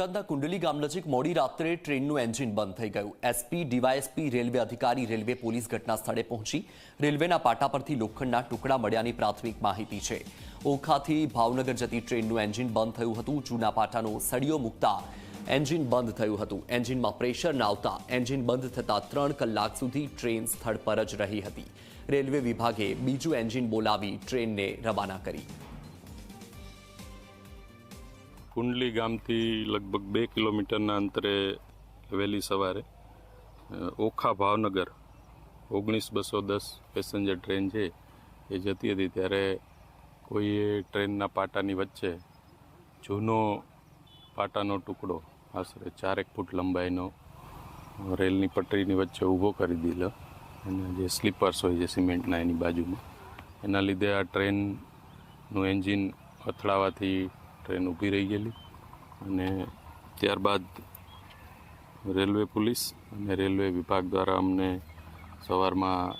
બોટાદના કુંડલી ગામ નજીક મોડી રાત્રે ટ્રેનનું એન્જિન બંધ થઈ ગયું. એસપી, ડીવાયએસપી, રેલવે અધિકારી, રેલવે પોલીસ ઘટના સ્થળે પહોંચી રેલવેના પાટા પરથી લોખંડના ટુકડા મળ્યાની પ્રાથમિક માહિતી છે. ઓખાથી ભાવનગર જતી ટ્રેનનું એન્જિન બંધ થયું હતું. જૂના પાટાનો સળિયો મૂકતા એન્જિન બંધ થયું હતું. એન્જિનમાં પ્રેશર ના આવતા એન્જિન બંધ થતા ત્રણ કલાક સુધી ટ્રેન સ્થળ પર જ રહી હતી. રેલવે વિભાગે બીજું એન્જિન બોલાવી ટ્રેનને રવાના કરી. કુંડલી ગામથી લગભગ બે કિલોમીટરના અંતરે વહેલી સવારે ઓખા ભાવનગર ઓગણીસ બસો દસ પેસેન્જર ટ્રેન છે, એ જતી હતી ત્યારે કોઈએ ટ્રેનના પાટાની વચ્ચે જૂનો પાટાનો ટુકડો, આશરે ચારેક ફૂટ લંબાઈનો, રેલની પટરીની વચ્ચે ઊભો કરી દીધો અને જે સ્લીપર્સ હોય છે સિમેન્ટના એની બાજુમાં, એના લીધે આ ટ્રેનનું એન્જિન અથડાવાથી ટ્રેન ઊભી રહી ગયેલી અને ત્યારબાદ રેલવે પોલીસ અને રેલવે વિભાગ દ્વારા અમને સવારમાં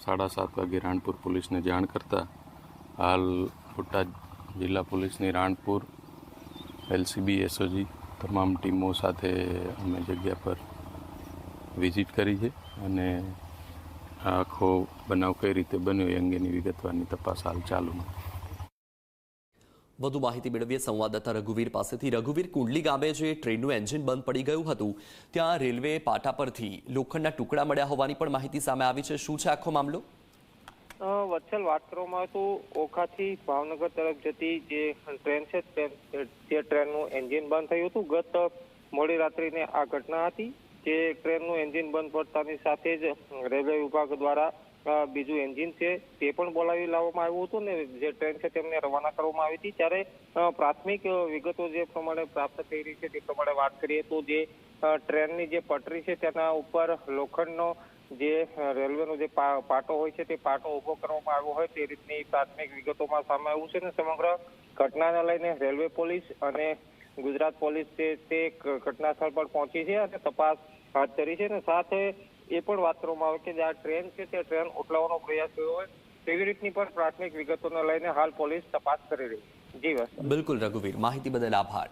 સાડા સાત વાગે રાણપુર પોલીસને જાણ કરતા હાલ બોટાદ જિલ્લા પોલીસની રાણપુર, એલસીબી, એસઓજી તમામ ટીમો સાથે અમે જગ્યા પર વિઝિટ કરી છે અને આખો બનાવ કઈ રીતે બન્યો એ અંગેની વિગતવારની તપાસ હાલ ચાલુ છે વધુ માહિતી મેળવીએ સંવાદદાતા રઘુવીર પાસેથી. રઘુવીર, કુંડલી ગામે જે ટ્રેનનું એન્જિન બંધ પડી ગયું હતું, ત્યાં રેલવે પાટા પરથી લોખંડના ટુકડા મળ્યા હોવાની પણ માહિતી સામે આવી છે. શું છે આખો મામલો? વચ્છલ વાત કરવામાં તો ઓખાથી ભાવનગર તરફ જતી જે ટ્રેન છે, તે ટ્રેનનું એન્જિન બંધ થયું હતું. ગત મોડી રાત્રિને આ ઘટના હતી. જે ટ્રેનનું એન્જિન બંધ પડતાની સાથે જ રેલવે વિભાગ દ્વારા બીજું એન્જિન છે, તે પણ બોલાવી લાવવામાં આવ્યું હતું ને, જે ટ્રેન છે તેમને રવાના કરવામાં આવી હતી. ત્યારે પ્રાથમિક વિગતો જે પ્રમાણે પ્રાપ્ત થઈ રહી છે તે પ્રમાણે વાત કરીએ તો જે ટ્રેનની જે પટરી છે તેના ઉપર લોખંડનો જે રેલવેનો જે પાટો હોય છે તે પાટો ઊભો કરવામાં આવ્યો હોય, તે રીતની પ્રાથમિક વિગતોમાં સામે આવ્યું છે ને, સમગ્ર ઘટનાને લઈને રેલવે પોલીસ અને ગુજરાત પોલીસ છે તે ઘટના સ્થળ પર પહોંચી છે અને તપાસ હાથ ધરી છે ને, સાથે એ પણ વાત કરવામાં આવે કે જે આ ટ્રેન છે તે ટ્રેન ઉઠલાવવાનો પ્રયાસ થયો હોય, તેવી રીતની પણ પ્રાથમિક વિગતોને લઈને હાલ પોલીસ તપાસ કરી રહી જી બસ બિલકુલ, રઘુવીર. માહિતી બદલ આભાર.